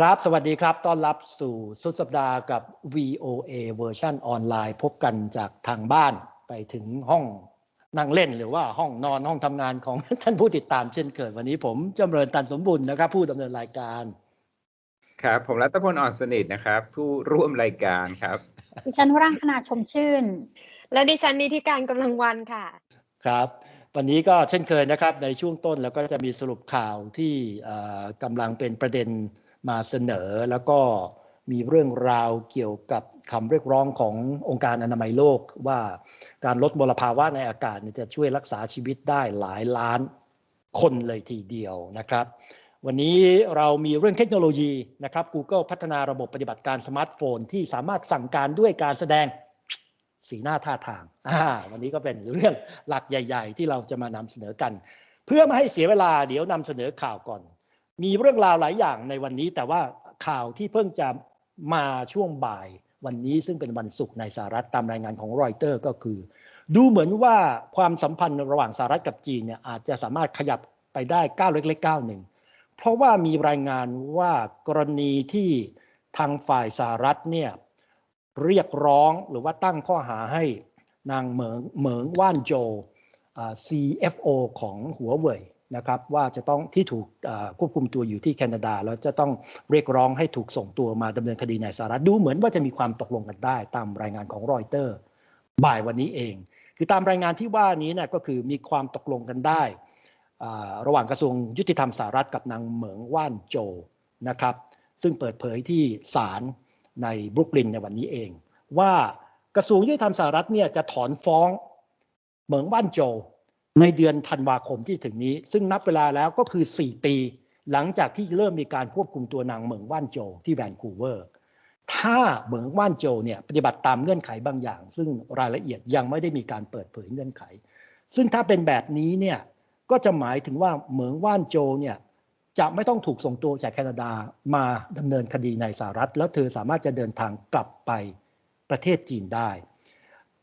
ครับ สวัสดีครับ ต้อนรับสู่สุดสัปดาห์กับ VOA เวอร์ชันออนไลน์ พบกันจากทางบ้านไปถึงห้องนั่งเล่นหรือว่าห้องนอนห้องทำงานของท่านผู้ติดตามเช่นเคยวันนี้ผมจำเริญตันสมบุญนะครับ ผู้ดำเนินรายการ ครับ ผมรัตพลอ่อนสนิทนะครับ ผู้ร่วมรายการครับ ดิฉันวรังคณาชมชื่น และดิฉันนิติการกำลังวันค่ะ ครับ วันนี้ก็เช่นเคยนะครับ ในช่วงต้นแล้วก็จะมีสรุปข่าวที่เอ่อกำลังเป็นประเด็น มาเสนอแล้วก็มีเรื่องราวเกี่ยวกับคำเรียกร้องขององค์การอนามัยโลกว่าการลดมลภาวะในอากาศจะช่วยรักษาชีวิตได้หลายล้านคนเลยทีเดียวนะครับ วันนี้เรามีเรื่องเทคโนโลยีนะครับ Google พัฒนาระบบปฏิบัติการสมาร์ทโฟน ที่สามารถสั่งการด้วยการแสดงสีหน้าท่าทางวันนี้ก็เป็นเรื่องหลักใหญ่ ๆ ที่เราจะมานำเสนอกัน เพื่อไม่ให้เสียเวลาเดี๋ยวนำเสนอข่าวก่อน มีเรื่องราวหลายอย่างในวันนี้ แต่ว่าข่าวที่เพิ่งจะมาช่วงบ่ายวันนี้ซึ่งเป็นวันศุกร์ในสหรัฐตามรายงานของรอยเตอร์ก็คือ ดูเหมือนว่าความสัมพันธ์ระหว่างสหรัฐกับจีนเนี่ยอาจจะสามารถขยับไปได้ก้าวเล็กๆก้าวหนึ่งเพราะว่ามีรายงานว่ากรณีที่ทางฝ่ายสหรัฐเนี่ยเรียกร้องหรือว่าตั้งข้อหาให้นางเหมิงเหมิงว่านโจ CFO ของหัวเว่ย นะครับว่าจะต้องที่ถูกควบคุมตัวอยู่ที่แคนาดาแล้วจะต้องเรียกร้องให้ถูกส่งตัวมาดำเนินคดีในสหรัฐดูเหมือนว่าจะมีความตกลงกันได้ ตามรายงานของรอยเตอร์ บ่ายวันนี้เอง คือตามรายงานที่ว่านี้เนี่ยก็คือมีความตกลงกันได้ ระหว่างกระทรวงยุติธรรมสหรัฐกับนางเหมิงว่านโจนะครับซึ่งเปิดเผยที่ศาลในบรุกลินในวันนี้เอง ว่ากระทรวงยุติธรรมสหรัฐเนี่ยจะถอนฟ้องเหมิงว่านโจ ในเดือนธันวาคมที่ถึงนี้ ซึ่งนับเวลาแล้วก็คือ 4 ปี หลังจากที่เริ่มมีการควบคุมตัวนางเหมิงว่านโจที่แวนคูเวอร์ ถ้าเหมิงว่านโจเนี่ยปฏิบัติตามเงื่อนไขบางอย่าง ซึ่งรายละเอียดยังไม่ได้มีการเปิดเผยเงื่อนไข ซึ่งถ้าเป็นแบบนี้เนี่ยก็จะหมายถึงว่าเหมืองว่านโจเนี่ยจะไม่ต้องถูกส่งตัวจากแคนาดามาดำเนินคดีในสหรัฐ แล้วเธอสามารถจะเดินทางกลับไปประเทศจีนได้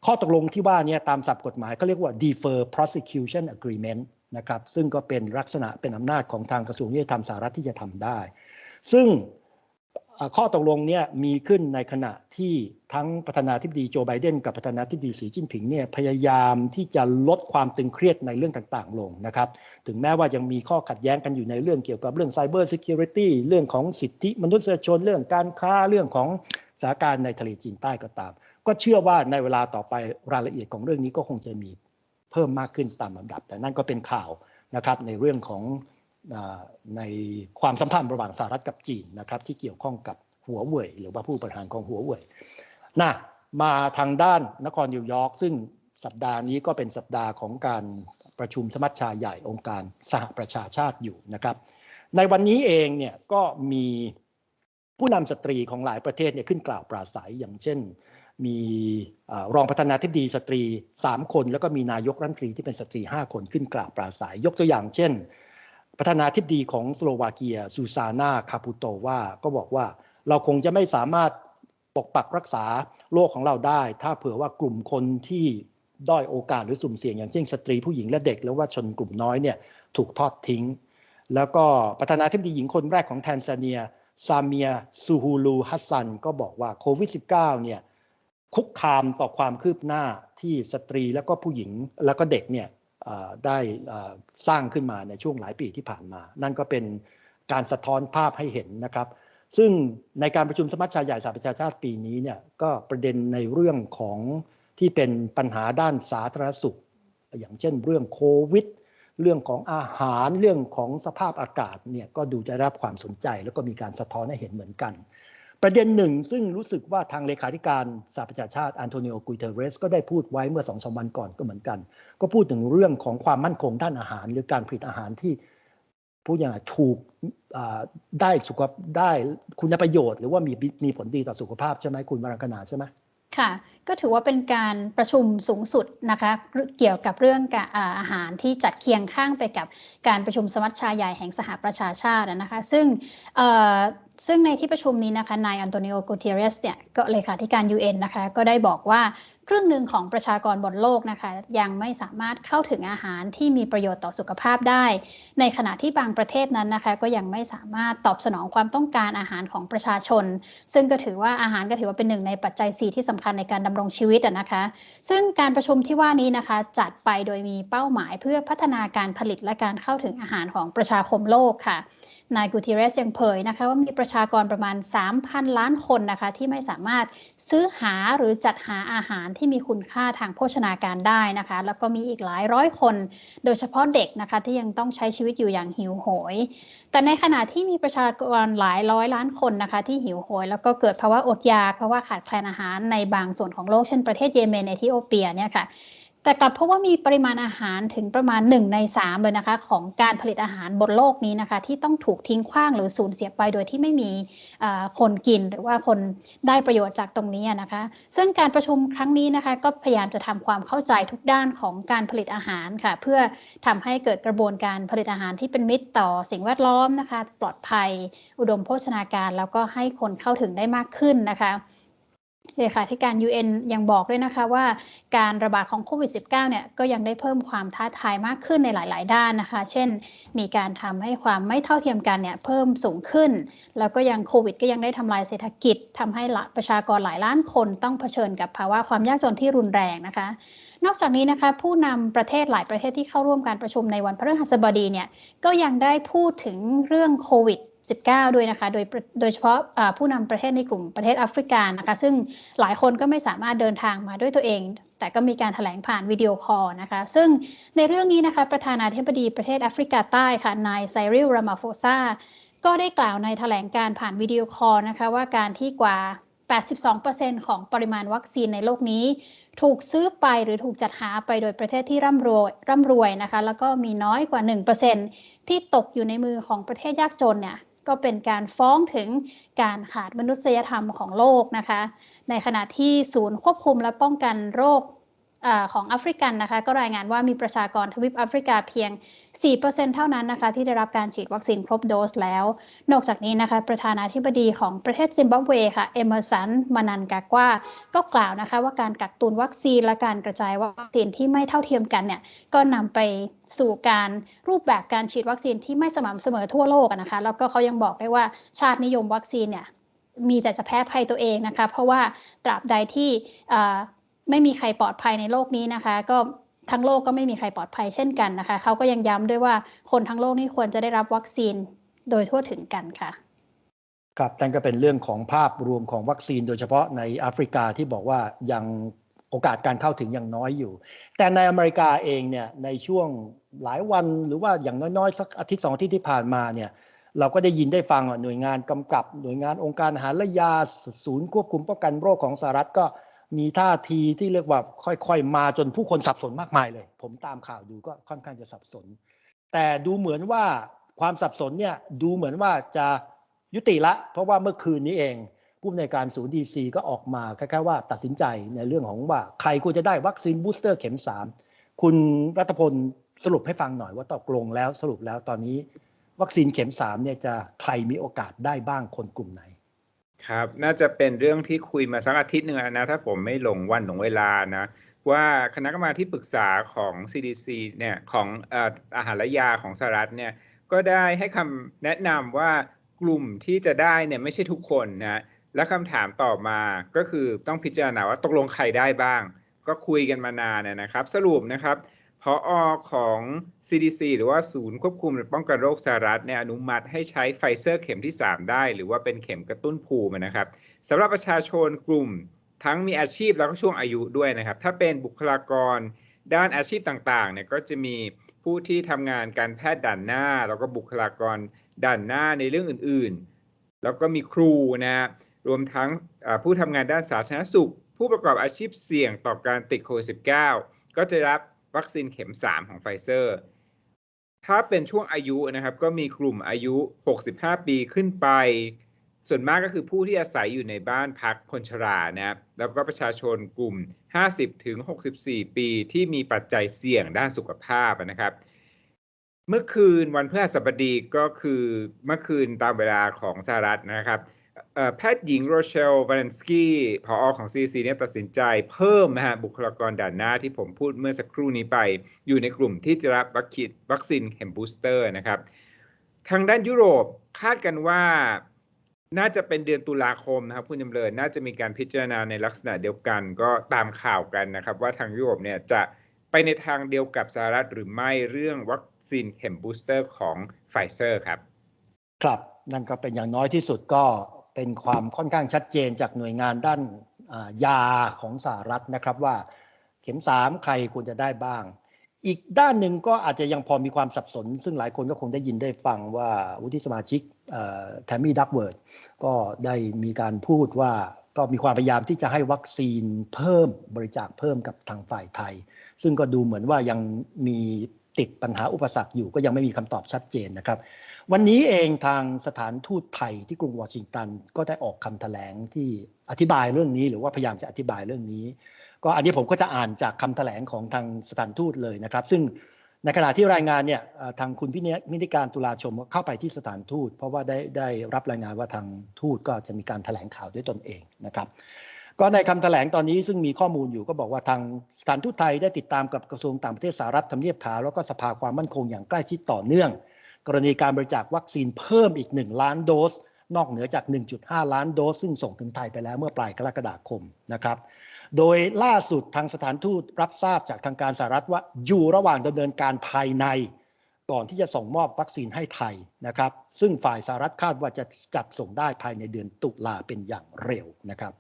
ข้อตกลงที่ว่านี่ตามศัพท์กฎหมายเขาเรียกว่า defer prosecution agreement นะครับซึ่งก็เป็นลักษณะเป็นอำนาจของทางกระทรวงยุติธรรมสหรัฐที่จะทำได้ ซึ่งข้อตกลงเนี่ยมีขึ้นในขณะที่ทั้งประธานาธิบดีโจไบเดนกับประธานาธิบดีสีจิ้นผิงเนี่ยพยายามที่จะลดความตึงเครียดในเรื่องต่างๆ ลงนะครับ ถึงแม้ว่ายังมีข้อขัดแย้งกันอยู่ในเรื่องเกี่ยวกับเรื่อง Cyber Security เรื่องของสิทธิมนุษยชนเรื่องการค้าเรื่องของสถานการณ์ในทะเลจีนใต้ก็ตาม ก็เชื่อว่าในเวลาต่อไปรายละเอียดของเรื่องนี้ก็คงจะมีเพิ่มมากขึ้นตามลำดับ แต่นั่นก็เป็นข่าวนะครับในเรื่องของในความสัมพันธ์ระหว่างสหรัฐกับจีนนะครับที่เกี่ยวข้องกับหัวเว่ยหรือว่าผู้บริหารของหัวเว่ยนะมาทางด้านนครนิวยอร์กซึ่งสัปดาห์นี้ก็เป็นสัปดาห์ของการประชุมสมัชชาใหญ่องค์การสหประชาชาติอยู่นะครับ ในวันนี้เองเนี่ยก็มีผู้นำสตรีของหลายประเทศเนี่ยขึ้นกล่าวปราศัยอย่างเช่น มีรองประธานาธิบดีสตรี 3 คน แล้วก็มีนายกรัฐมนตรีที่เป็นสตรี 5 คนขึ้นกล่าวปราศัย ยกตัวอย่างเช่น ประธานาธิบดีของสโลวาเกียซูซานาคาปูโตว่าก็บอกว่าเราคงจะไม่สามารถปกปักรักษาโลกของเราได้ ถ้าเผื่อว่ากลุ่มคนที่ด้อยโอกาสหรือสุ่มเสี่ยงอย่างเช่นสตรีผู้หญิงและเด็กแล้วว่าชนกลุ่มน้อยเนี่ยถูกทอดทิ้ง แล้วก็ประธานาธิบดีหญิงคนแรกของแทนซาเนียซาเมียซูฮูลูฮัสซันก็บอกว่าโควิด -19 เนี่ย คุกคามต่อความคืบหน้าที่สตรีแล้วก็ผู้หญิงแล้วก็เด็กเนี่ยได้สร้างขึ้นมาในช่วงหลายปีที่ผ่านมา นั่นก็เป็นการสะท้อนภาพให้เห็นนะครับ ซึ่งในการประชุมสมัชชาใหญ่สหประชาชาติปีนี้เนี่ยก็ประเด็นในเรื่องของที่เป็นปัญหาด้านสาธารณสุข อย่างเช่นเรื่องโควิด เรื่องของอาหารเรื่องของสภาพอากาศเนี่ยก็ดูจะรับความสนใจ แล้วก็มีการสะท้อนให้เห็นเหมือนกัน ประเด็นหนึ่งซึ่งรู้สึกว่าทางเลขาธิการสหประชาชาติอันโทนิโอกุยเทเรส ก็ได้พูดไว้เมื่อสองสามวันก่อนก็เหมือนกัน ก็พูดถึงเรื่องของความมั่นคงด้านอาหาร หรือการผลิตอาหารที่ผู้อย่างถูกได้สุขภาพได้คุณประโยชน์ หรือว่ามีมีผลดีต่อสุขภาพใช่ไหมคุณวรังคณาใช่ไหม ค่ะ ก็ถือว่าเป็นการประชุมสูงสุดนะคะเกี่ยวกับเรื่องอาหารที่จัดเคียงข้างไปกับการประชุมสมัชชาใหญ่แห่งสหประชาชาตินะคะ ซึ่งซึ่งในที่ประชุมนี้นะคะนายอันโตนิโอกูเทเรสเนี่ยก็เลขาธิการ UN นะคะก็ได้บอกว่า ครึ่งหนึ่งของประชากรบนโลกนะคะ ยังไม่สามารถเข้าถึงอาหารที่มีประโยชน์ต่อสุขภาพได้ ในขณะที่บางประเทศนั้นนะคะ ก็ยังไม่สามารถตอบสนองความต้องการอาหารของประชาชน ซึ่งก็ถือว่าอาหารก็ถือว่าเป็นหนึ่งในปัจจัย 4 ที่สำคัญในการดำรงชีวิตนะคะ ซึ่งการประชุมที่ว่านี้นะคะ จัดไปโดยมีเป้าหมายเพื่อพัฒนาการผลิตและการเข้าถึงอาหารของประชาคมโลกค่ะ นายกูติเรสยังเผยนะคะว่ามีประชากรประมาณ 3,000 ล้านคนนะคะที่ไม่สามารถซื้อหาหรือจัดหาอาหารที่มีคุณค่าทางโภชนาการได้นะคะ แล้วก็มีอีกหลายร้อยคน โดยเฉพาะเด็กนะคะที่ยังต้องใช้ชีวิตอยู่อย่างหิวโหย แต่ในขณะที่มีประชากรหลายร้อยล้านคนนะคะที่หิวโหย แล้วก็เกิดภาวะอดอยากเพราะว่าขาดแคลนอาหารในบางส่วนของโลกเช่นประเทศเยเมนเอธิโอเปียเนี่ยค่ะ แต่กลับพบว่ามีปริมาณอาหารถึงประมาณ 1 ใน 3 เลยนะคะ ของการผลิตอาหารบนโลกนี้นะคะ ที่ต้องถูกทิ้งขว้างหรือสูญเสียไปโดยที่ไม่มีคนกินหรือว่าคนได้ประโยชน์จากตรงนี้นะคะ ซึ่งการประชุมครั้งนี้นะคะ ก็พยายามจะทำความเข้าใจทุกด้านของการผลิตอาหารค่ะ เพื่อทำให้เกิดกระบวนการผลิตอาหารที่เป็นมิตรต่อสิ่งแวดล้อมนะคะ ปลอดภัย อุดมโภชนาการ แล้วก็ให้คนเข้าถึงได้มากขึ้นนะคะ เลขาธิการ UN ยังบอกด้วยนะคะว่าการระบาดของโควิด -19 เนี่ยก็ยังได้เพิ่มความท้าทายมากขึ้นในหลาย ๆ ด้านนะคะ เช่น มีการทำให้ความไม่เท่าเทียมกันเนี่ยเพิ่มสูงขึ้น แล้วก็ยังโควิด ก็ยังได้ทำลายเศรษฐกิจทำให้ประชากรหลายล้านคนต้องเผชิญกับภาวะความยากจนที่รุนแรงนะคะ นอกจากนี้นะคะผู้นำประเทศหลายประเทศที่เข้าร่วมการประชุมในวันพฤหัสบดีเนี่ยก็ยังได้พูดถึงเรื่องโควิด 19 ด้วยนะคะ โดยโดยเฉพาะผู้นำประเทศในกลุ่มประเทศแอฟริกานะคะ ซึ่งหลายคนก็ไม่สามารถเดินทางมาด้วยตัวเอง แต่ก็มีการแถลงผ่านวิดีโอคอลนะคะ ซึ่งในเรื่องนี้นะคะ ประธานาธิบดีประเทศแอฟริกาใต้ค่ะ นายไซริล รามาโฟซาก็ได้กล่าวในแถลงการผ่านวิดีโอคอลนะคะ ว่าการที่กว่า 82%ของปริมาณวัคซีนในโลกนี้ ถูกซื้อไปหรือถูกจัดหาไปโดยประเทศที่ร่ำรวยร่ำรวยนะคะ แล้วก็มีน้อยกว่า 1%ที่ตกอยู่ในมือของประเทศยากจนเนี่ย ก็เป็นการฟ้องถึงการขาดมนุษยธรรมของโลกนะคะ ในขณะที่ศูนย์ควบคุมและป้องกันโรค ของแอฟริกันนะคะ ก็รายงานว่ามีประชากรทวีปแอฟริกาเพียง 4%เท่านั้นนะคะ ที่ได้รับการฉีดวัคซีนครบโดสแล้ว นอกจากนี้นะคะ ประธานาธิบดีของประเทศซิมบับเวค่ะ เอเมอร์สัน มานันกากว่า ก็กล่าวนะคะ ว่าการกักตุนวัคซีนและการกระจายวัคซีนที่ไม่เท่าเทียมกันเนี่ย ก็นำไปสู่การรูปแบบการฉีดวัคซีนที่ไม่สม่ำเสมอทั่วโลกนะคะ แล้วก็เขายังบอกได้ว่าชาตินิยมวัคซีนเนี่ยมีแต่จะแพ้ภัยตัวเองนะคะ เพราะว่าตราบใดที่ ไม่มีใครปลอดภัยในโลกนี้นะคะ ก็ทั้งโลกก็ไม่มีใครปลอดภัยเช่นกันนะคะ เขาก็ยังย้ำด้วยว่าคนทั้งโลกนี่ควรจะได้รับวัคซีนโดยทั่วถึงกันค่ะ ครับนั่นก็เป็นเรื่องของภาพรวมของวัคซีนโดยเฉพาะในแอฟริกาที่บอกว่ายังโอกาสการเข้าถึงยังน้อยอยู่ แต่ในอเมริกาเองเนี่ยในช่วงหลายวันหรือว่าอย่างน้อยๆสักอาทิตย์สองอาทิตย์ที่ผ่านมาเนี่ยเราก็ได้ยินได้ฟังหน่วยงานกำกับ หน่วยงานองค์การอาหารและยาศูนย์ควบคุมป้องกันโรคของสหรัฐก็ มีท่าทีที่เรียกว่าค่อยๆ มาจนผู้คนสับสนมากมายเลย ผมตามข่าวดูก็ค่อนข้างจะสับสน แต่ดูเหมือนว่าความสับสนเนี่ยดูเหมือนว่าจะยุติละ เพราะว่าเมื่อคืนนี้เอง ผู้อำนการศูนย์ดีซีก็ออกมาคล้ายๆว่าตัดสินใจในเรื่องของว่าใครควรจะได้วัคซีนบูสเตอร์เข็ม 3 คุณรัตพลสรุปให้ฟังหน่อยว่าตกลงแล้วสรุปแล้วตอนนี้ วัคซีนเข็ม3เนี่ยจะใครมีโอกาสได้บ้างคนกลุ่มไหน ครับ น่าจะเป็นเรื่องที่คุยมาสักอาทิตย์หนึ่งแล้วนะ ถ้าผมไม่หลงวันหลงเวลานะ ว่าคณะกรรมาที่ปรึกษาของ CDC เนี่ยของอาหารและยาของสหรัฐเนี่ยก็ได้ให้คำแนะนำว่ากลุ่มที่จะได้เนี่ยไม่ใช่ทุกคนนะและคำถามต่อมาก็คือต้องพิจารณาว่าตกลงใครได้บ้าง ก็คุยกันมานานนะครับ สรุปนะครับ พออของ CDC หรือว่าศูนย์ควบคุมและป้องกันโรคสหรัฐเนี่ยอนุมัติให้ใช้ไฟเซอร์เข็มที่ 3 ได้ หรือว่าเป็นเข็มกระตุ้นภูมินะครับสำหรับประชาชนกลุ่มทั้งมีอาชีพแล้วก็ช่วงอายุด้วยนะครับ ถ้าเป็นบุคลากรด้านอาชีพต่างๆเนี่ยก็จะมีผู้ที่ทำงานการแพทย์ด่านหน้า แล้วก็บุคลากรด่านหน้าในเรื่องอื่นๆ แล้วก็มีครูนะรวมทั้งผู้ทำงานด้านสาธารณสุข ผู้ประกอบอาชีพเสี่ยงต่อการติดโควิด -19 ก็จะรับ วัคซีนเข็ม 3 ของไฟเซอร์ ถ้าเป็นช่วงอายุนะครับ ก็มีกลุ่มอายุ 65 ปีขึ้นไป ส่วนมากก็คือผู้ที่อาศัยอยู่ในบ้านพักคนชรานะครับ แล้วก็ประชาชนกลุ่ม 50 ถึง 64 ปีที่มีปัจจัยเสี่ยงด้านสุขภาพนะครับเมื่อคืนวันพฤหัสบดีก็คือเมื่อคืนตามเวลาของสหรัฐนะครับ แพทย์หญิงโรเชลวาเลนสกี้ผอของ CDC เนี่ยตัดสินใจเพิ่มนะฮะบุคลากรด่านหน้าที่ผมพูดเมื่อสักครู่นี้ไป อยู่ในกลุ่มที่จะรับวัคซีนวัคซีนเข็มบูสเตอร์นะครับ ทางด้านยุโรปคาดกันว่าน่าจะเป็นเดือนตุลาคมนะครับคุณจำเริญน่าจะมีการพิจารณาในลักษณะเดียวกัน ก็ตามข่าวกันนะครับ ว่าทางยุโรปเนี่ยจะไปในทางเดียวกับสหรัฐหรือไม่เรื่องวัคซีนเข็มบูสเตอร์ของไฟเซอร์ครับ ครับนั่นก็เป็นอย่างน้อยที่สุดก็ เป็นความค่อนข้างชัดเจนจากหน่วยงานด้านยาของสหรัฐนะครับว่า เข็มสามใครควรจะได้บ้าง อีกด้านหนึ่งก็อาจจะยังพอมีความสับสน ซึ่งหลายคนก็คงได้ยินได้ฟังว่าวุฒิสมาชิกแทมมี่ดักเวิร์ดก็ได้มีการพูดว่าก็มีความพยายามที่จะให้วัคซีนเพิ่มบริจาคเพิ่มกับทางฝ่ายไทย ซึ่งก็ดูเหมือนว่ายังมี ติดปัญหาอุปสรรคอยู่ก็ยังไม่มีคำตอบชัดเจนนะครับ วันนี้เองทางสถานทูตไทยที่กรุงวอชิงตันก็ได้ออกคำแถลงที่อธิบายเรื่องนี้ หรือว่าพยายามจะอธิบายเรื่องนี้ ก็อันนี้ผมก็จะอ่านจากคำแถลงของทางสถานทูตเลยนะครับ ซึ่งในขณะที่รายงานเนี่ยทางคุณพินินิการตุลาชมเข้าไปที่สถานทูต เพราะว่าได้ได้รับรายงานว่าทางทูตก็จะมีการแถลงข่าวด้วยตนเองนะครับ ก็ในคำแถลงตอนนี้ซึ่งมีข้อมูลอยู่ก็บอกว่าทางสถานทูตไทยได้ติดตามกับกระทรวงต่างประเทศสหรัฐทำเนียบขาวแล้วก็สภาความมั่นคงอย่างใกล้ชิดต่อเนื่อง กรณีการบริจาควัคซีนเพิ่มอีก 1 ล้านโดส นอกเหนือจาก 1.5 ล้านโดส ซึ่งส่งถึงไทยไปแล้วเมื่อปลายกรกฎาคมนะครับโดยล่าสุดทางสถานทูตรับทราบจากทางการสหรัฐว่าอยู่ระหว่างดำเนินการภายใน ก่อนที่จะส่งมอบวัคซีนให้ไทยนะครับซึ่งฝ่ายสหรัฐคาดว่าจะจัดส่งได้ภายในเดือนตุลาเป็นอย่างเร็วนะครับ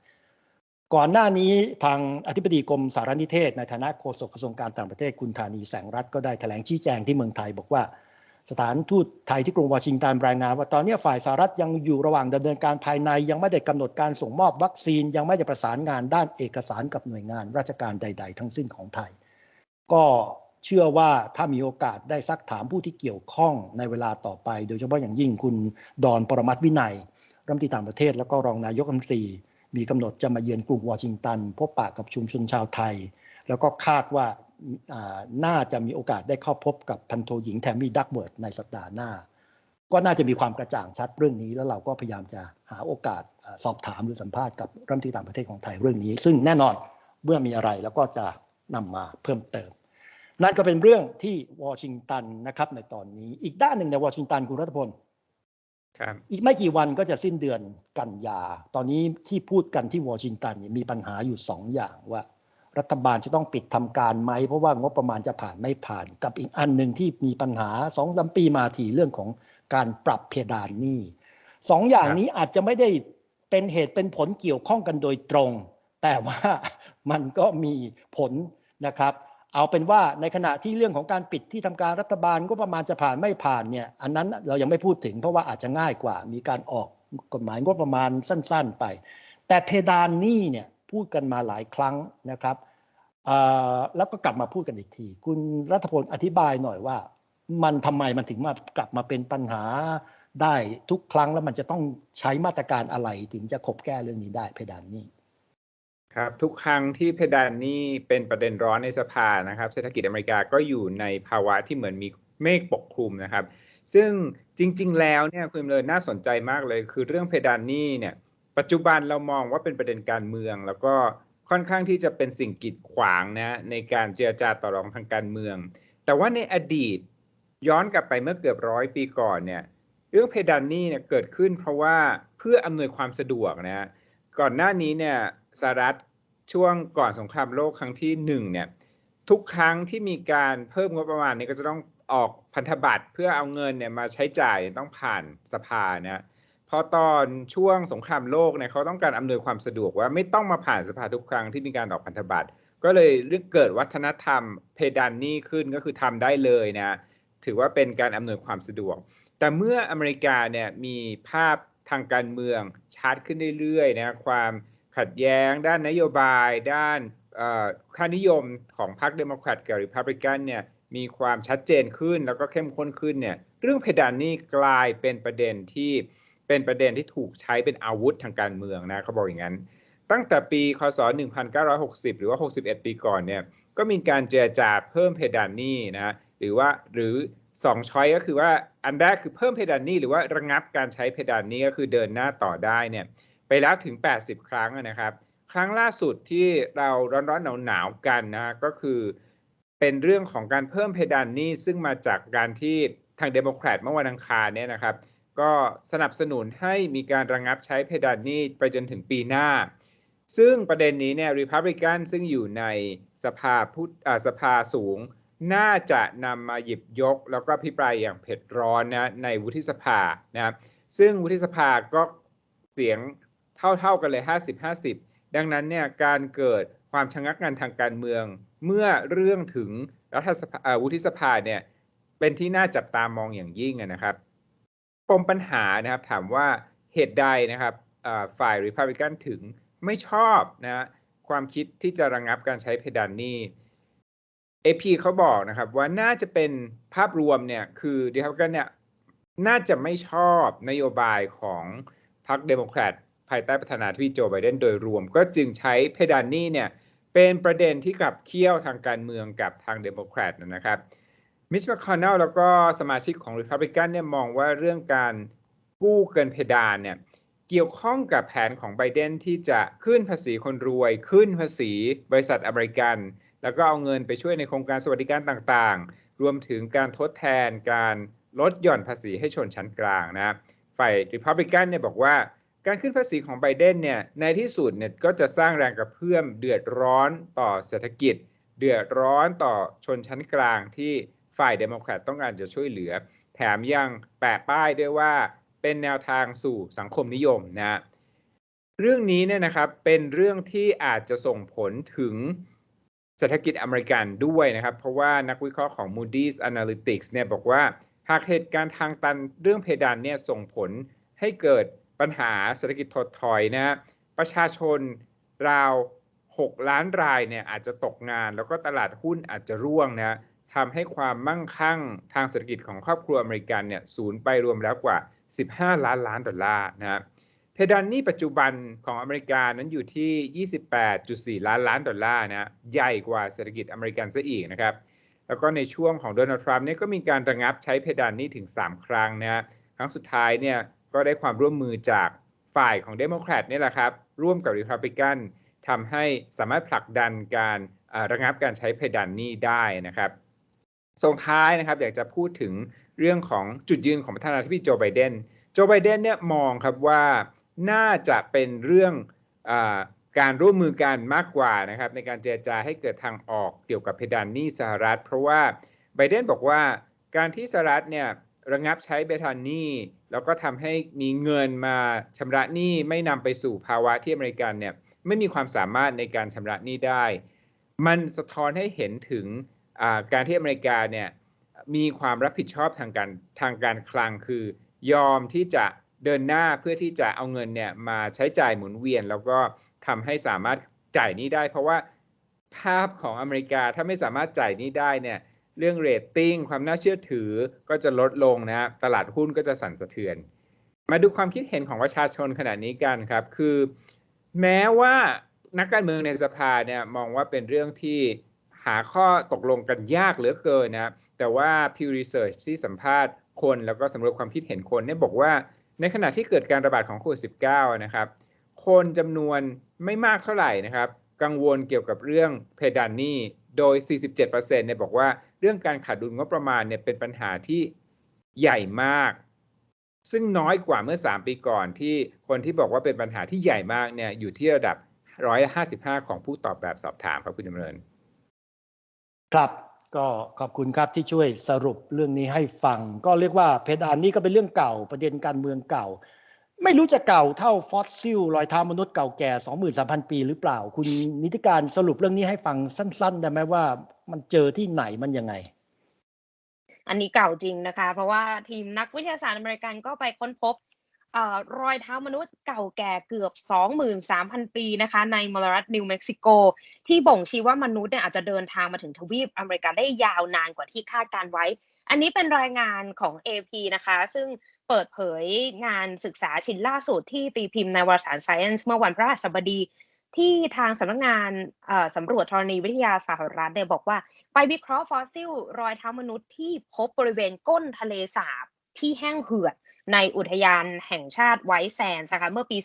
ก่อนหน้านี้ทางอธิบดีกรมสารนิเทศ ในฐานะโฆษกกระทรวงการต่างประเทศคุณธานีแสงรัฐก็ได้แถลงชี้แจงที่เมืองไทย บอกว่า สถานทูตไทยที่กรุงวอชิงตันรายงาน ว่าตอนนี้ฝ่ายสหรัฐยังอยู่ระหว่างดำเนินการภายใน ยังไม่ได้กำหนดการส่งมอบวัคซีน ยังไม่ได้ประสานงานด้านเอกสารกับหน่วยงานราชการใด ๆ ทั้งสิ้นของไทย ก็เชื่อว่าถ้ามีโอกาสได้ซักถามผู้ที่เกี่ยวข้องในเวลาต่อไป โดยเฉพาะอย่างยิ่งคุณดอนปรมัตวินัยรัฐมนตรีต่างประเทศ แล้วก็รองนายกรัฐมนตรี มีกำหนดจะมาเยือนกรุงวอชิงตัน พบปะกับชุมชนชาวไทย แล้วก็คาดว่าน่าจะมีโอกาสได้เข้าพบกับพันโทหญิงแทมมี่ดักเวิร์ดในสัปดาห์หน้า ก็น่าจะมีความกระจ่างชัดเรื่องนี้ แล้วเราก็พยายามจะหาโอกาสสอบถามหรือสัมภาษณ์กับรัฐมนตรีต่างประเทศของไทยเรื่องนี้ ซึ่งแน่นอนเมื่อมีอะไรแล้วก็จะนำมาเพิ่มเติม นั่นก็เป็นเรื่องที่วอชิงตันนะครับในตอนนี้อีกด้านหนึ่งในวอชิงตันคุณรัฐพล อีกไม่กี่วันก็จะสิ้นเดือนกันยา ตอนนี้ที่พูดกันที่วอชิงตันนี่มีปัญหาอยู่สองอย่างว่า รัฐบาลจะต้องปิดทำการไหม เพราะว่างบประมาณจะผ่านไม่ผ่าน กับอีกอันหนึ่งที่มีปัญหาสองสามปีมาทีเรื่องของการปรับเพดานหนี้สองอย่างนี้อาจจะไม่ได้เป็นเหตุเป็นผลเกี่ยวข้องกันโดยตรง แต่ว่ามันก็มีผลนะครับ เอาเป็นว่าในขณะที่เรื่องของการปิดที่ทำการรัฐบาลก็ประมาณจะผ่านไม่ผ่านเนี่ยอันนั้นเรายังไม่พูดถึงเพราะว่าอาจจะง่ายกว่า มีการออกกฎหมายงบประมาณสั้น ๆไป แต่เพดานหนี้เนี่ยพูดกันมาหลายครั้งนะครับแล้วก็กลับมาพูดกันอีกที คุณรัฐพลอธิบายหน่อยว่า มันทำไมมันถึงมากลับมาเป็นปัญหาได้ทุกครั้งแล้วมันจะต้องใช้มาตรการอะไรถึงจะขบแก้เรื่องนี้ได้เพดานนี้ ครับทุกครั้งที่เพดานนี้เป็นประเด็นร้อนในสภานะครับ เศรษฐกิจอเมริกาก็อยู่ในภาวะที่เหมือนมีเมฆปกคลุมนะครับ ซึ่งจริง ๆ แล้วเนี่ยคุณเลยน่าสนใจมากเลย คือเรื่องเพดานนี้เนี่ยปัจจุบันเรามองว่าเป็นประเด็นการเมือง แล้วก็ค่อนข้างที่จะเป็นสิ่งกีดขวางนะในการเจรจาต่อรองทางการเมือง แต่ว่าในอดีตย้อนกลับไปเมื่อเกือบร้อยปีก่อนเนี่ยเรื่องเพดานนี้เนี่ยเกิดขึ้นเพราะว่าเพื่ออำนวยความสะดวกนะฮะก่อนหน้านี้เนี่ยสหรัฐ ช่วงก่อนสงครามโลกครั้งที่หนึ่งเนี่ยทุกครั้งที่มีการเพิ่มงบประมาณเนี่ยก็จะต้องออกพันธบัตรเพื่อเอาเงินเนี่ยมาใช้จ่ายต้องผ่านสภานะพอตอนช่วงสงครามโลกเนี่ยเขาต้องการอำนวยความสะดวกว่าไม่ต้องมาผ่านสภาทุกครั้งที่มีการออกพันธบัตรก็เลยเรื่องเกิดวัฒนธรรมเพดานนี้ขึ้นก็คือทำได้เลยนะถือว่าเป็นการอำนวยความสะดวก แต่เมื่ออเมริกาเนี่ยมีภาพทางการเมืองชัดขึ้นเรื่อยๆนะความ ขัดแย้ง ด้านนโยบาย ด้านค่านิยมของพรรคเดโมแครตกับริพับลิกันเนี่ยมีความชัดเจนขึ้นแล้วก็เข้มข้นขึ้นเนี่ยเรื่องเพดานนี้กลายเป็นประเด็นที่เป็นประเด็นที่ถูกใช้เป็นอาวุธทางการเมืองนะเขาบอกอย่างนั้น ตั้งแต่ปีคศ 1960 หรือว่า 61 ปีก่อนเนี่ยก็มีการเจรจาเพิ่มเพดานนี้นะหรือว่าหรือสองช้อยก็คือว่าอันแรกคือเพิ่มเพดานนี้หรือว่าระงับการใช้เพดานนี้ก็คือเดินหน้าต่อได้เนี่ย ไปแล้วถึง 80 ครั้งนะครับ ครั้งล่าสุดที่เราร้อนๆหนาวๆกันนะก็คือเป็นเรื่องของการเพิ่มเพดานหนี้ซึ่งมาจากการที่ทางเดโมแครตเมื่อวันอังคารเนี่ยนะครับ ก็สนับสนุนให้มีการระงับใช้เพดานหนี้ไปจนถึงปีหน้า ซึ่งประเด็นนี้เนี่ยริพับลิกันซึ่งอยู่ในสภาผู้อ่าสภาสูง น่าจะนำมาหยิบยก แล้วก็พิปรายอย่างเผ็ดร้อนนะในวุฒิสภานะครับซึ่งวุฒิสภาก็เสียง เท่าๆกันเลย 50-50 ดังนั้นเนี่ยการเกิดความชะงักงันทางการเมือง เมื่อเรื่องถึงรัฐสภาวุฒิสภาเนี่ยเป็นที่น่าจับตามองอย่างยิ่งนะครับปมปัญหานะครับถามว่าเหตุใดนะครับฝ่ายริพับลิกันถึงไม่ชอบนะความคิดที่จะระงงับการใช้เพดานหนี้ AP เขาบอกนะครับว่าน่าจะเป็นภาพรวมเนี่ยคือริพับลิกันเนี่ยน่าจะไม่ชอบนโยบายของพรรคเดโมแครต ภายใต้ประธานาธิบดีโจไบเดนโดยรวม ก็จึงใช้เพดานนี้เนี่ยเป็นประเด็นที่ขับเคี่ยวทางการเมืองกับทางเดโมแครตนะครับมิชแมคคอนเนลแล้วก็สมาชิกของ Republican เนี่ยมองว่าเรื่องการกู้เกินเพดานเนี่ยเกี่ยวข้องกับแผนของไบเดนที่จะขึ้นภาษีคนรวย ขึ้นภาษีบริษัทอเมริกัน แล้วก็เอาเงินไปช่วยในโครงการสวัสดิการต่างๆ รวมถึงการทดแทนการลดหย่อนภาษีให้ชนชั้นกลางนะฝ่าย Republican เนี่ยบอกว่า การขึ้นภาษีของไบเดนเนี่ยในที่สุดเนี่ยก็จะสร้างแรงกระเพื่อมเดือดร้อนต่อเศรษฐกิจ เดือดร้อนต่อชนชั้นกลางที่ฝ่ายเดโมแครตต้องการจะช่วยเหลือ แถมยังแปะป้ายด้วยว่าเป็นแนวทางสู่สังคมนิยมนะเรื่องนี้เนี่ยนะครับเป็นเรื่องที่อาจจะส่งผลถึงเศรษฐกิจอเมริกันด้วยนะครับ เพราะว่านักวิเคราะห์ของ Moody's Analytics เนี่ยบอกว่าหากเหตุการณ์ทางตันเรื่องเพดานเนี่ยส่งผลให้เกิด ปัญหาเศรษฐกิจถดถอยนะประชาชนราว 6 ล้านรายเนี่ยอาจจะตกงาน แล้วก็ตลาดหุ้นอาจจะร่วงนะทำให้ความมั่งคั่งทางเศรษฐกิจของครอบครัวอเมริกันเนี่ยสูญไปรวมแล้วกว่า 15 ล้านล้านดอลลาร์นะเพดานนี้ปัจจุบันของอเมริกานั้นอยู่ที่ 28.4 ล้านล้านดอลลาร์นะใหญ่กว่าเศรษฐกิจอเมริกันซะอีกนะครับแล้วก็ในช่วงของโดนัลด์ทรัมป์เนี่ยก็มีการระงับใช้เพดานนี้ถึง 3 ครั้งนะครั้งสุดท้ายเนี่ย ก็ได้ความร่วมมือจากฝ่ายของเดโมแครตนี่แหละครับ ร่วมกับริพับลิกันทำให้สามารถผลักดันการระงับการใช้เพดานหนี้ได้นะครับส่งท้ายนะครับอยากจะพูดถึงเรื่องของจุดยืนของประธานาธิบดีโจไบเดน โจไบเดนเนี่ยมองครับว่าน่าจะเป็นเรื่องอการร่วมมือกันมากกว่านะครับในการเจรจาให้เกิดทางออกเกี่ยวกับเพดานหนี้สหรัฐ เพราะว่าไบเดนบอกว่าการที่สหรัฐเนี่ย ระงับใช้เบทานหนี้แล้วก็ทำให้มีเงินมาชำระหนี้ไม่นำไปสู่ภาวะที่อเมริกันเนี่ยไม่มีความสามารถในการชำระหนี้ได้ มันสะท้อนให้เห็นถึงการที่อเมริกาเนี่ยมีความรับผิดชอบทางการทางการคลังคือยอมที่จะเดินหน้าเพื่อที่จะเอาเงินเนี่ยมาใช้จ่ายหมุนเวียน แล้วก็ทำให้สามารถจ่ายนี้ได้ เพราะว่าภาพของอเมริกาถ้าไม่สามารถจ่ายนี้ได้เนี่ย เรื่องเรตติ้งความน่าเชื่อถือก็จะลดลงนะตลาดหุ้นก็จะสั่นสะเทือน มาดูความคิดเห็นของประชาชนขณะนี้กันครับ คือ แม้ว่านักการเมืองในสภาเนี่ยมองว่าเป็นเรื่องที่หาข้อตกลงกันยากเหลือเกินนะแต่ว่า Pew Research ที่สัมภาษณ์คนแล้วก็สำรวจความคิดเห็นคนเนี่ยบอกว่า ในขณะที่เกิดการระบาดของโควิด -19 นะครับ คนจำนวนไม่มากเท่าไหร่นะครับ กังวลเกี่ยวกับเรื่องเพดานหนี้ โดย 47%เนี่ยบอกว่า เรื่องการขาดดุลงบประมาณเนี่ยเป็นปัญหาที่ใหญ่มาก ซึ่งน้อยกว่าเมื่อ 3 ปีก่อนที่คนที่บอกว่าเป็นปัญหาที่ใหญ่มากเนี่ยอยู่ที่ระดับ155ของผู้ตอบแบบสอบถามครับคุณดำเนิน ครับก็ขอบคุณครับที่ช่วยสรุปเรื่องนี้ให้ฟัง ก็เรียกว่าเพดานนี้ก็เป็นเรื่องเก่าประเด็นการเมืองเก่า ไม่รู้จะเก่าเท่าฟอสซิลรอยเท้ามนุษย์เก่าแก่ 23,000 ปีหรือเปล่า คุณนิติการสรุปเรื่องนี้ให้ฟังสั้น ๆ ได้ไหมว่ามันเจอที่ไหนมันยังไง อันนี้เก่าจริงนะคะ เพราะว่าทีมนักวิทยาศาสตร์อเมริกันก็ไปค้นพบรอยเท้ามนุษย์เก่าแก่เกือบ 23,000 ปีนะคะ ในมลรัฐนิวเม็กซิโก ที่บ่งชี้ว่ามนุษย์เนี่ยอาจจะเดินทางมาถึงทวีปอเมริกาได้ยาวนานกว่าที่คาดการไว้ อันนี้เป็นรายงานของ AP นะคะ ซึ่ง เปิดเผยงานศึกษาชิ้นล่าสุดที่ตีพิมพ์ในวารสาร Science เมื่อวันพฤหัสบดี ที่ทางสำนักงานสำรวจธรณีวิทยาสหรัฐเนี่ยบอกว่า ไปวิเคราะห์ฟอสซิล รอยเท้ามนุษย์ที่พบบริเวณก้นทะเลสาบที่แห้งเหือดในอุทยานแห่งชาติไวท์แซนด์นะคะเมื่อปี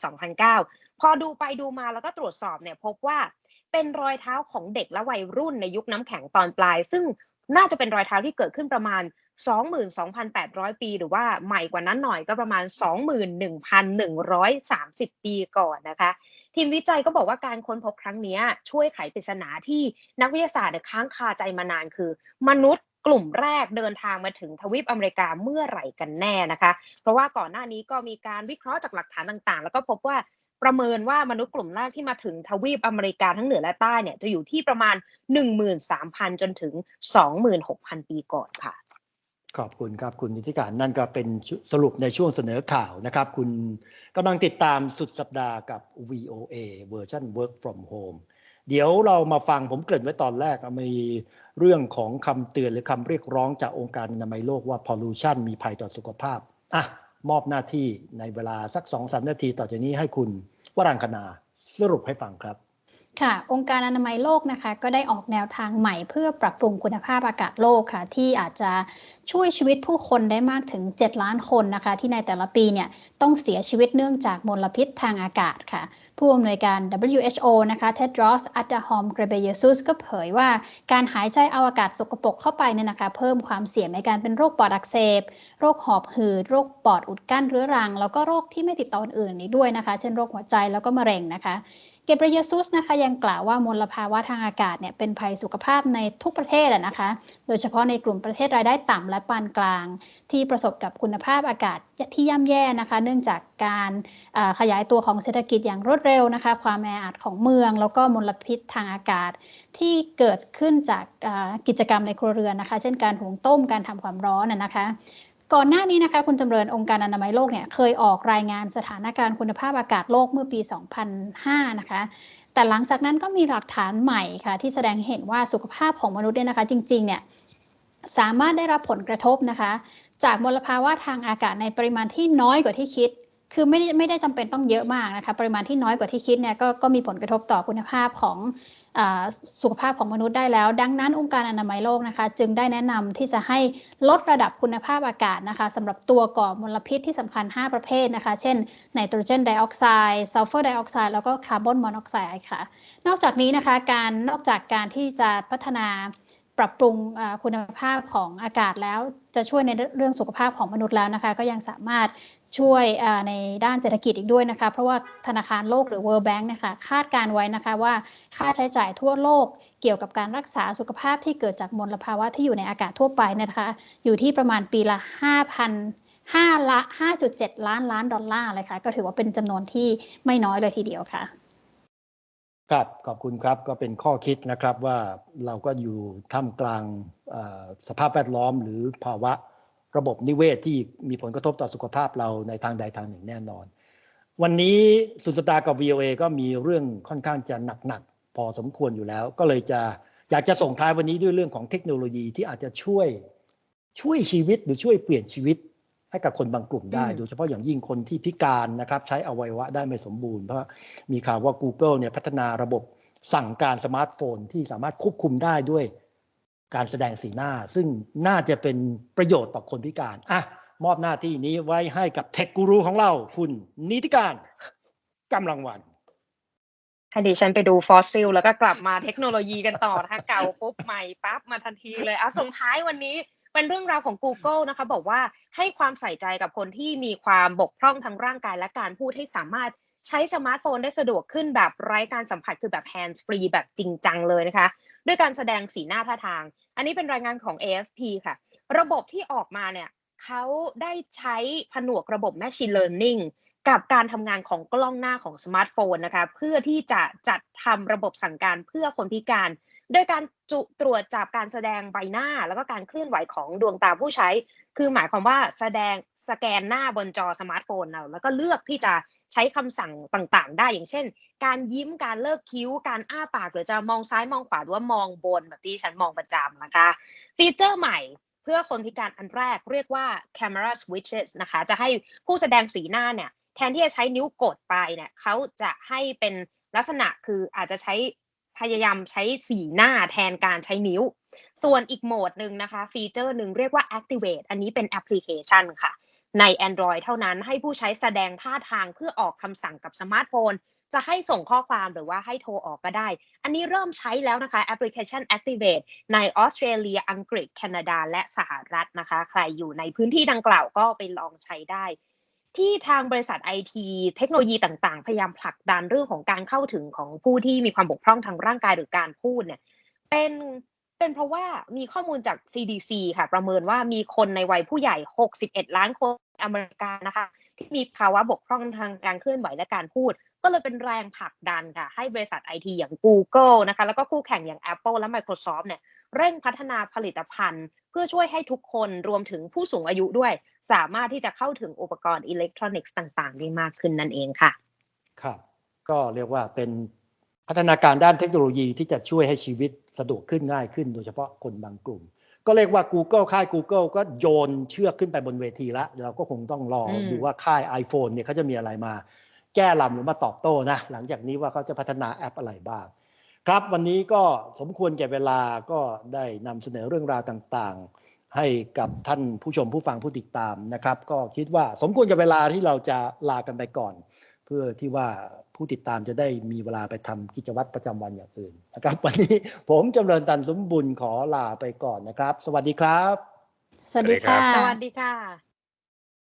2009 พอดูไปดูมาแล้วก็ตรวจสอบเนี่ยพบว่าเป็นรอยเท้าของเด็กและวัยรุ่นในยุคน้ำแข็งตอนปลาย ซึ่งน่าจะเป็นรอยเท้าที่เกิดขึ้นประมาณ 22,800 ปี หรือว่าใหม่กว่านั้นหน่อยก็ประมาณ 21,130 ปีก่อนนะคะ ทีมวิจัยก็บอกว่าการค้นพบครั้งนี้ช่วยไขปริศนาที่นักวิทยาศาสตร์ค้างคาใจมานานคือ มนุษย์กลุ่มแรกเดินทางมาถึงทวีปอเมริกาเมื่อไหร่กันแน่นะคะ เพราะว่าก่อนหน้านี้ก็มีการวิเคราะห์จากหลักฐานต่างๆ แล้วก็พบว่าประเมินว่ามนุษย์กลุ่มแรกที่มาถึงทวีปอเมริกาทั้งเหนือและใต้เนี่ยจะอยู่ที่ประมาณ 13,000 จนถึง 26,000 ปีก่อนค่ะ ขอบคุณครับคุณนิติการนั่นก็เป็นสรุปในช่วงเสนอข่าวนะครับ คุณกำลังติดตามสุดสัปดาห์กับ VOA เวอร์ชัน Work from Home เดี๋ยวเรามาฟังผมเกริ่นไว้ตอนแรกมีเรื่องของคำเตือนหรือคำเรียกร้องจากองค์การอนามัยโลกว่า pollution มีภัยต่อสุขภาพ อะ มอบหน้าที่ในเวลาสัก2อสนาทีต่อจากนี้ให้คุณวรังคณาสรุปให้ฟังครับ ค่ะ องค์การอนามัยโลกนะคะ ก็ได้ออกแนวทางใหม่เพื่อปรับปรุงคุณภาพอากาศโลกค่ะ ที่อาจจะช่วยชีวิตผู้คนได้มากถึง 7 ล้านคนนะคะ ที่ในแต่ละปีเนี่ยต้องเสียชีวิตเนื่องจากมลพิษทางอากาศค่ะ ผู้อำนวยการ WHO นะคะเท็ดรอสอัตดาฮอมเกรเบเยซุสก็เผยว่าการหายใจเอาอากาศสกปรกเข้าไปเนี่ยนะคะ เพิ่มความเสี่ยงในการเป็นโรคปอดอักเสบ โรคหอบหืด โรคปอดอุดกั้นเรื้อรัง แล้วก็โรคที่ไม่ติดต่ออื่นนี้ด้วยนะคะ เช่นโรคหัวใจแล้วก็มะเร็งนะคะ เกเบรเยซุสนะคะยังกล่าวว่ามลภาวะทางอากาศเนี่ยเป็นภัยสุขภาพในทุกประเทศอะนะคะ โดยเฉพาะในกลุ่มประเทศรายได้ต่ำและปานกลาง ที่ประสบกับคุณภาพอากาศที่ย่ำแย่นะคะ เนื่องจากการขยายตัวของเศรษฐกิจอย่างรวดเร็วนะคะ ความแออัดของเมือง แล้วก็มลพิษทางอากาศ ที่เกิดขึ้นจากกิจกรรมในครัวเรือนนะคะ เช่นการหุงต้มการทำความร้อนนะคะ ก่อนหน้านี้นะคะคุณจำเริญองค์การอนามัยโลกเนี่ยเคยออกรายงานสถานการณ์คุณภาพอากาศโลกเมื่อปี 2005 นะคะ แต่หลังจากนั้นก็มีหลักฐานใหม่ค่ะ ที่แสดงเห็นว่าสุขภาพของมนุษย์เนี่ยนะคะ จริงๆเนี่ยสามารถได้รับผลกระทบนะคะ จากมลภาวะทางอากาศในปริมาณที่น้อยกว่าที่คิด คือไม่ได้ไม่ได้จำเป็นต้องเยอะมากนะคะ ปริมาณที่น้อยกว่าที่คิดเนี่ยก็ก็มีผลกระทบต่อคุณภาพของ สุขภาพของมนุษย์ได้แล้ว ดังนั้นองค์การอนามัยโลกนะคะ จึงได้แนะนำที่จะให้ลดระดับคุณภาพอากาศนะคะสำหรับตัวก่อมลพิษที่สำคัญ 5 ประเภทนะคะ เช่นไนโตรเจนไดออกไซด์ซัลเฟอร์ไดออกไซด์แล้วก็คาร์บอนมอนอกไซด์ค่ะ นอกจากนี้นะคะการนอกจากการที่จะพัฒนา ปรับปรุงคุณภาพของอากาศแล้วจะช่วยในเรื่องสุขภาพของมนุษย์แล้วนะคะ ก็ยังสามารถช่วยในด้านเศรษฐกิจอีกด้วยนะคะ เพราะว่าธนาคารโลกหรือ World Bank นะคะคาดการไว้นะคะว่าค่าใช้จ่ายทั่วโลกเกี่ยวกับการรักษาสุขภาพที่เกิดจากมลภาวะที่อยู่ในอากาศทั่วไปนะคะ อยู่ที่ประมาณปีละ 5,000 5ละ5.7 ล้านล้านดอลลาร์เลยค่ะ ก็ถือว่าเป็นจำนวนที่ไม่น้อยเลยทีเดียวค่ะ ครับขอบคุณครับก็เป็นข้อคิดนะครับว่าเราก็อยู่ท่ามกลางสภาพแวดล้อมหรือภาวะระบบนิเวศที่มีผลกระทบต่อสุขภาพเราในทางใดทางหนึ่งแน่นอน วันนี้สุดสัปดากับ VOA ก็มีเรื่องค่อนข้างจะหนักๆพอสมควรอยู่แล้ว ก็เลยจะอยากจะส่งท้ายวันนี้ด้วยเรื่องของเทคโนโลยีที่อาจจะช่วยช่วยชีวิตหรือช่วยเปลี่ยนชีวิต ให้กับคนบางกลุ่มได้ โดยเฉพาะอย่างยิ่งคนที่พิการนะครับใช้อวัยวะได้ไม่สมบูรณ์เพราะมีข่าวว่า Google เนี่ยพัฒนาระบบสั่งการสมาร์ทโฟนที่สามารถควบคุมได้ด้วยการแสดงสีหน้า ซึ่งน่าจะเป็นประโยชน์ต่อคนพิการอะมอบหน้าที่นี้ไว้ให้กับเทคกูรูของเรา คุณนิติการกำลังวันให้ดิฉันไปดูฟอสซิล แล้วก็กลับมาเทคโนโลยีกันต่อนะคะเก่าปุ๊บใหม่ปั๊บมาทันทีเลยอะส่งท้ายวันนี้ เป็นเรื่องราวของ Google นะคะบอกว่าให้ความใส่ใจกับคนที่มีความบกพร่องทางร่างกายและการพูดให้สามารถใช้สมาร์ทโฟนได้สะดวกขึ้นแบบไร้การสัมผัสคือแบบ hands free แบบจริงจังเลยนะคะ ด้วยการแสดงสีหน้าท่าทาง อันนี้เป็นรายงานของ AFP ค่ะ ระบบที่ออกมาเนี่ยเขาได้ใช้ผนวกระบบ machine learning กับการทำงานของกล้องหน้าของสมาร์ทโฟนนะคะ เพื่อที่จะจัดทำระบบสั่งการเพื่อคนพิการ โดยการจุตรวจจับการแสดงใบหน้า แล้วก็การเคลื่อนไหวของดวงตาผู้ใช้ คือหมายความว่าแสดงสแกนหน้าบนจอสมาร์ทโฟนเราแล้วก็เลือกที่จะใช้คำสั่งต่างๆ ได้อย่างเช่น การยิ้มการเลิกคิ้ว การอ้าปากหรือจะมองซ้ายมองขวาหรือว่ามองบนแบบที่ฉันมองประจำนะคะ ฟีเจอร์ใหม่เพื่อคนพิการอันแรกเรียกว่า camera switches นะคะ จะให้ผู้แสดงสีหน้าเนี่ยแทนที่จะใช้นิ้วกดไปเนี่ยเขาจะให้เป็นลักษณะคืออาจจะใช้ พยายามใช้สีหน้าแทนการใช้นิ้ว ส่วนอีกโหมดหนึ่งนะคะ ฟีเจอร์หนึ่งเรียกว่า activate อันนี้เป็นแอปพลิเคชันค่ะ ใน Android เท่านั้นให้ผู้ใช้แสดงท่าทางเพื่อออกคำสั่งกับสมาร์ทโฟน จะให้ส่งข้อความหรือว่าให้โทรออกก็ได้ อันนี้เริ่มใช้แล้วนะคะแอปพลิเคชัน Activate ในออสเตรเลีย อังกฤษ แคนาดา และสหรัฐนะคะ ใครอยู่ในพื้นที่ดังกล่าวก็ไปลองใช้ได้ ที่ทางบริษัทไอทีเทคโนโลยีต่างๆ พยายามผลักดันเรื่องของการเข้าถึงของผู้ที่มีความบกพร่องทางร่างกายหรือการพูดเนี่ยเป็นเป็นเพราะว่ามีข้อมูลจาก CDC ค่ะ ประเมินว่ามีคนในวัยผู้ใหญ่ 61 ล้านคนอเมริกานะคะ ที่มีภาวะบกพร่องทางการเคลื่อนไหวและการพูด ก็เลยเป็นแรงผลักดันค่ะ ให้บริษัทไอทีอย่าง Google นะคะ แล้วก็คู่แข่งอย่าง Apple และ Microsoft เนี่ย เร่งพัฒนาผลิตภัณฑ์ เพื่อช่วยให้ทุกคนรวมถึงผู้สูงอายุด้วย สามารถที่จะเข้าถึงอุปกรณ์อิเล็กทรอนิกส์ต่าง ๆ ได้มากขึ้นนั่นเองค่ะ ครับ ก็เรียกว่าเป็นพัฒนาการด้านเทคโนโลยีที่จะช่วยให้ชีวิตสะดวกขึ้นง่ายขึ้น โดยเฉพาะคนบางกลุ่ม ก็เรียกว่า Google ค่าย Google ก็โยนเชือกขึ้นไปบนเวทีแล้วเราก็คงต้องรออมดูว่าค่าย iPhone เนี่ยเขาจะมีอะไรมา แก้ลำหรือมาตอบโต้นะหลังจากนี้ว่าเขาจะพัฒนาแอปอะไรบ้าง ครับวันนี้ก็สมควรแก่เวลาก็ได้นำเสนอเรื่องราวต่างๆ ให้กับท่านผู้ชมผู้ฟังผู้ติดตามนะครับ ก็คิดว่าสมควรแก่เวลาที่เราจะลากันไปก่อน เพื่อที่ว่าผู้ติดตามจะได้มีเวลาไปทำกิจวัตรประจำวันอย่างอื่นนะครับ วันนี้ผมจำเริญตันสมบุญขอลาไปก่อนนะครับ สวัสดีครับ สวัสดีสวัสดีครัค่ะบสวัสดีค่ะ